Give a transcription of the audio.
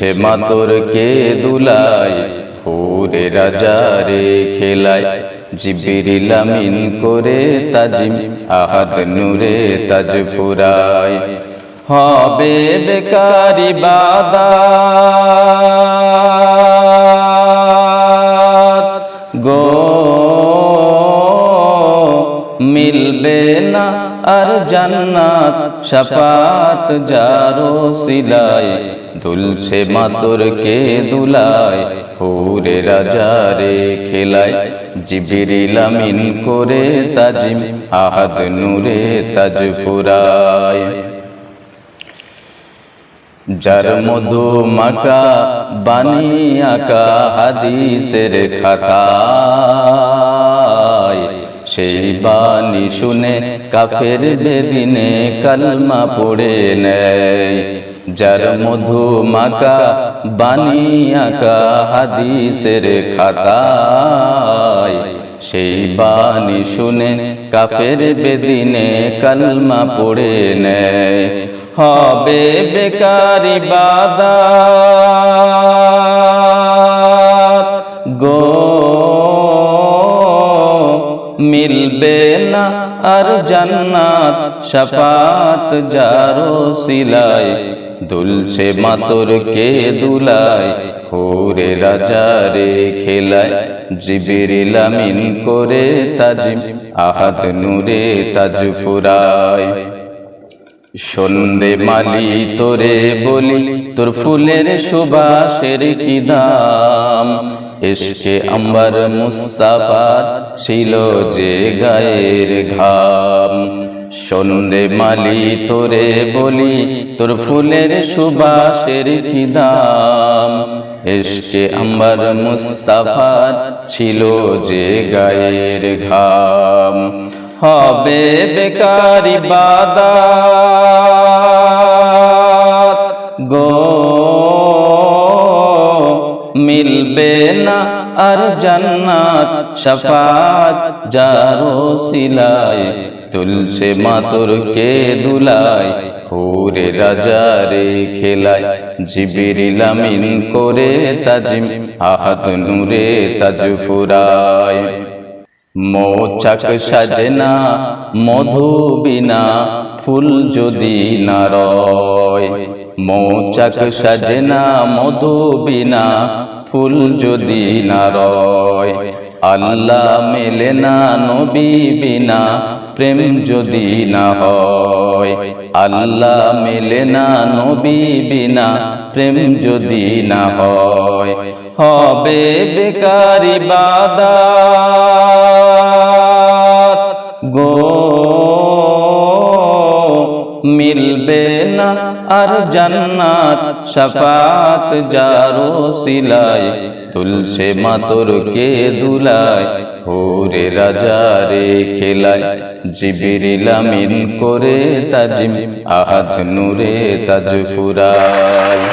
দুলছে মাতর কে দুলাই হুরে রাজারে খেলায় জিবিরিল আমিন করে তাজিম, আহাদ নূরে তাজ ফুরায় হবে বেকারি বাদাত, গো, মিলবে না আর জান্নাত শাফাত যারো সিলায় দুলছে মাতর কে দুলায় হুরে রাজারে খেলায় জিবিরিল আমিন করে তাজিম, আহাদ নূরে তাজ ফুরায় যার মধু মাকা বানিয়াকা হাদিসের খাতায় সেই বাণী শুনে কাফের বেদিনে কালমা পড়ে নেয়। যার মধু মাকা বানিয়াকা হাদিসের খাতায়, সেই বাণী শুনে কাফের বেদিনে কালমা পড়ে নেয়। হবে বেকারি বাদাত মিলবে না আর জান্নাত শাফাত যারো সিলায় দুলছে মাতর কে দুলায় হোরে রাজারে খেলায় জিবিরিল আমিন করে তাজিম আহাত নূরে তাজ ফুরায় সন্ধে মালি তোরে বলি, তোর ফুলের সুবাসের কি দাম? এসকে আম্বার মুস্তাফার ছিল যে গায়ের ঘাম। সন্ধে মালি তোরে বলি, তোর ফুলের সুবাসের কি দাম? এসকে আম্বার মুস্তাফার ছিল যে গায়ের ঘাম। হবে বেকারি বাদা গো মিলবে না আর জান্নাত, শাফাত, যারো সিলায় তুলছে মাতর কে দুলায়, হুরে রাজারে খেলায়, জিবিরিল আমিন করে তাজিম, আহাদ নূরে তাজ ফুরায়। মোচাক সাজনা, মধু বিনা, ফুল যদি না রয়। মোচাক সাজনা, মধু বিনা ফুল যদি না রয়, আল্লাহ মেলে না নবী বিনা, প্রেম যদি না হয়। আল্লাহ মেলে না নবী বিনা, প্রেম যদি না হয়। হবে বেকারি বাদাত না আর জান্নাত সফাত যারো সিলায় তুলসে মাতর কে দুলায় হোরে রাজারে খেলায় জিবিরিল আমিন করে তাজিম, আহাদ নূরে তাজ ফুরায়